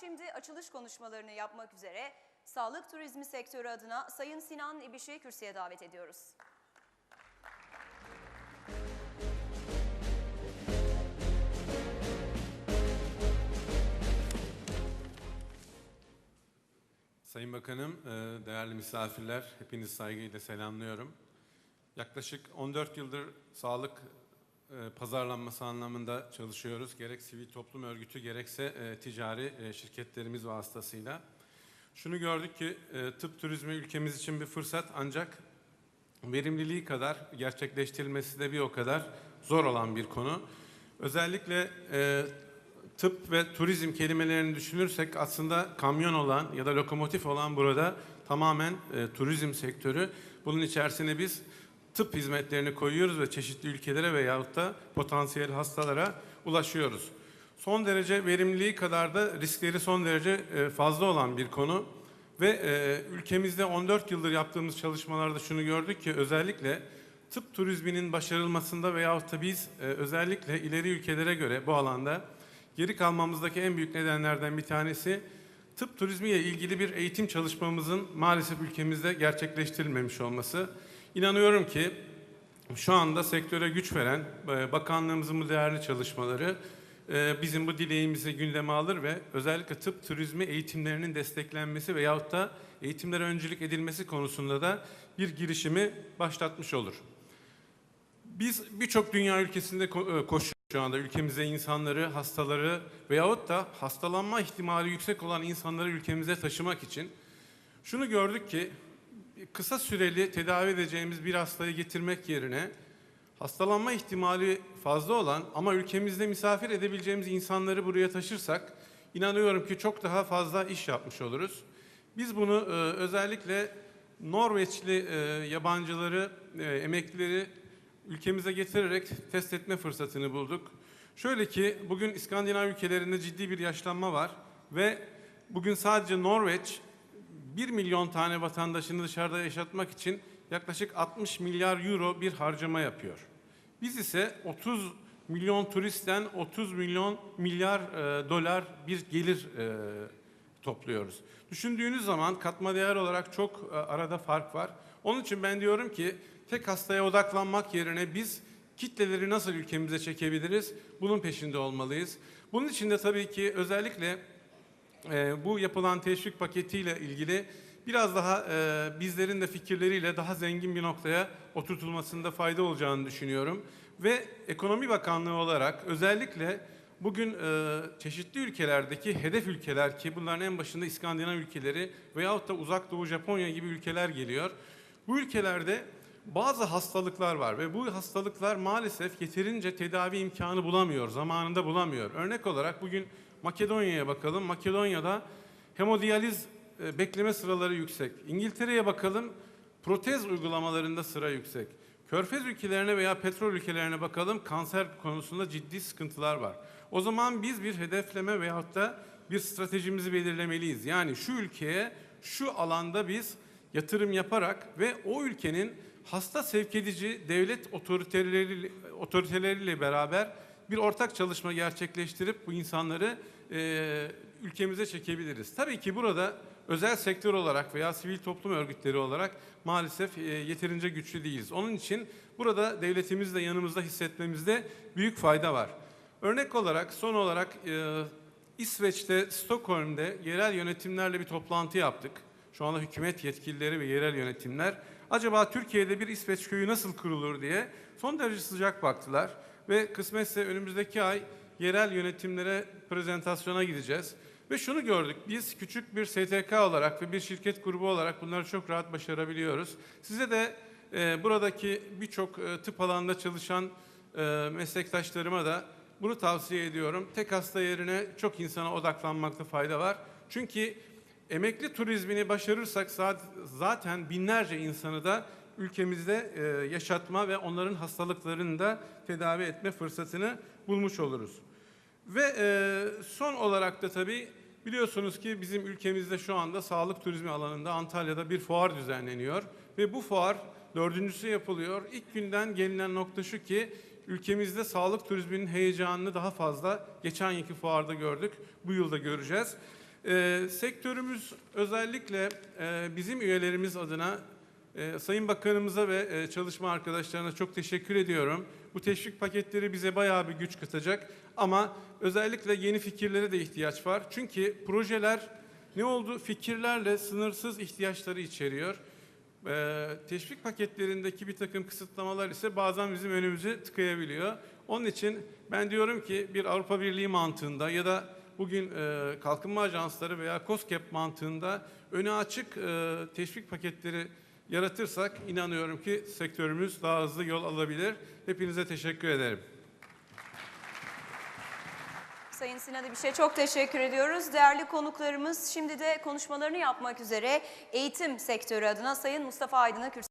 şimdi açılış konuşmalarını yapmak üzere sağlık turizmi sektörü adına Sayın Sinan İbiş'i kürsüye davet ediyoruz. Sayın Bakanım, e, değerli misafirler, hepiniz saygıyla selamlıyorum. Yaklaşık 14 yıldır sağlık e, pazarlanması anlamında çalışıyoruz. Gerek sivil toplum örgütü gerekse e, ticari e, şirketlerimiz vasıtasıyla. Şunu gördük ki tıp turizmi ülkemiz için bir fırsat ancak verimliliği kadar gerçekleştirilmesi de bir o kadar zor olan bir konu. Özellikle tıp ve turizm kelimelerini düşünürsek aslında kamyon olan ya da lokomotif olan burada tamamen turizm sektörü. Bunun içerisine biz tıp hizmetlerini koyuyoruz ve çeşitli ülkelere veyahut da potansiyel hastalara ulaşıyoruz. Son derece verimliliği kadar da riskleri son derece e, fazla olan bir konu. Ve e, ülkemizde 14 yıldır yaptığımız çalışmalarda şunu gördük ki özellikle tıp turizminin başarılmasında veyahut da biz e, özellikle ileri ülkelere göre bu alanda geri kalmamızdaki en büyük nedenlerden bir tanesi tıp turizmiyle ilgili bir eğitim çalışmamızın maalesef ülkemizde gerçekleştirilmemiş olması. İnanıyorum ki şu anda sektöre güç veren e, bakanlığımızın bu değerli çalışmaları e, bizim bu dileğimizi gündeme alır ve özellikle tıp turizmi eğitimlerinin desteklenmesi veyahut da eğitimlere öncülük edilmesi konusunda da bir girişimi başlatmış olur. Biz birçok dünya ülkesinde e, koşuyoruz şu anda ülkemize insanları, hastaları veyahut da hastalanma ihtimali yüksek olan insanları ülkemize taşımak için şunu gördük ki kısa süreli tedavi edeceğimiz bir hastayı getirmek yerine hastalanma ihtimali fazla olan ama ülkemizde misafir edebileceğimiz insanları buraya taşırsak inanıyorum ki çok daha fazla iş yapmış oluruz. Biz bunu e, özellikle Norveçli e, yabancıları, e, emeklileri ülkemize getirerek test etme fırsatını bulduk. Şöyle ki bugün İskandinav ülkelerinde ciddi bir yaşlanma var ve bugün sadece Norveç 1 milyon tane vatandaşını dışarıda yaşatmak için yaklaşık 60 milyar euro bir harcama yapıyor. Biz ise 30 milyon turistten 30 milyon milyar e, dolar bir gelir e, topluyoruz. Düşündüğünüz zaman katma değer olarak çok e, arada fark var. Onun için ben diyorum ki tek hastaya odaklanmak yerine biz kitleleri nasıl ülkemize çekebiliriz? Bunun peşinde olmalıyız. Bunun için de tabii ki özellikle e, bu yapılan teşvik paketiyle ilgili biraz daha e, bizlerin de fikirleriyle daha zengin bir noktaya oturtulmasında fayda olacağını düşünüyorum. Ve Ekonomi Bakanlığı olarak özellikle bugün e, çeşitli ülkelerdeki hedef ülkeler ki bunların en başında İskandinav ülkeleri veyahut da Uzak Doğu Japonya gibi ülkeler geliyor. Bu ülkelerde bazı hastalıklar var ve bu hastalıklar maalesef yeterince tedavi imkanı bulamıyor, zamanında bulamıyor. Örnek olarak bugün Makedonya'ya bakalım. Makedonya'da hemodiyaliz e, bekleme sıraları yüksek. İngiltere'ye bakalım. Protez uygulamalarında sıra yüksek. Körfez ülkelerine veya petrol ülkelerine bakalım. Kanser konusunda ciddi sıkıntılar var. O zaman biz bir hedefleme veyahut da bir stratejimizi belirlemeliyiz. Yani şu ülkeye şu alanda biz yatırım yaparak ve o ülkenin hasta sevk edici devlet otoriteleri, otoriteleriyle beraber bir ortak çalışma gerçekleştirip bu insanları e, ülkemize çekebiliriz. Tabii ki burada özel sektör olarak veya sivil toplum örgütleri olarak maalesef e, yeterince güçlü değiliz. Onun için burada devletimizi de yanımızda hissetmemizde büyük fayda var. Örnek olarak son olarak e, İsveç'te Stockholm'de yerel yönetimlerle bir toplantı yaptık. Şu anda hükümet yetkilileri ve yerel yönetimler acaba Türkiye'de bir İsveç köyü nasıl kurulur diye son derece sıcak baktılar ve kısmetse önümüzdeki ay yerel yönetimlere prezentasyona gideceğiz. Ve şunu gördük, biz küçük bir STK olarak ve bir şirket grubu olarak bunları çok rahat başarabiliyoruz. Size de e, buradaki birçok e, tıp alanında çalışan e, meslektaşlarıma da bunu tavsiye ediyorum. Tek hasta yerine çok insana odaklanmakta fayda var. Çünkü emekli turizmini başarırsak zaten binlerce insanı da ülkemizde e, yaşatma ve onların hastalıklarını da tedavi etme fırsatını bulmuş oluruz. Ve e, son olarak da tabii biliyorsunuz ki bizim ülkemizde şu anda sağlık turizmi alanında Antalya'da bir fuar düzenleniyor. Ve bu fuar dördüncüsü yapılıyor. İlk günden gelinen nokta şu ki ülkemizde sağlık turizminin heyecanını daha fazla geçen yılki fuarda gördük. Bu yılda göreceğiz. Ee, sektörümüz özellikle e, bizim üyelerimiz adına e, Sayın Bakanımıza ve e, çalışma arkadaşlarına çok teşekkür ediyorum. Bu teşvik paketleri bize bayağı bir güç katacak ama özellikle yeni fikirlere de ihtiyaç var. Çünkü projeler ne oldu? Fikirlerle sınırsız ihtiyaçları içeriyor. Ee, teşvik paketlerindeki bir takım kısıtlamalar ise bazen bizim önümüzü tıkayabiliyor. Onun için ben diyorum ki bir Avrupa Birliği mantığında ya da bugün e, kalkınma ajansları veya COSGAP mantığında öne açık e, teşvik paketleri yaratırsak inanıyorum ki sektörümüz daha hızlı yol alabilir. Hepinize teşekkür ederim. Sayın Sinan İbiş'e çok teşekkür ediyoruz. Değerli konuklarımız şimdi de konuşmalarını yapmak üzere eğitim sektörü adına Sayın Mustafa Aydın'ı kürsüye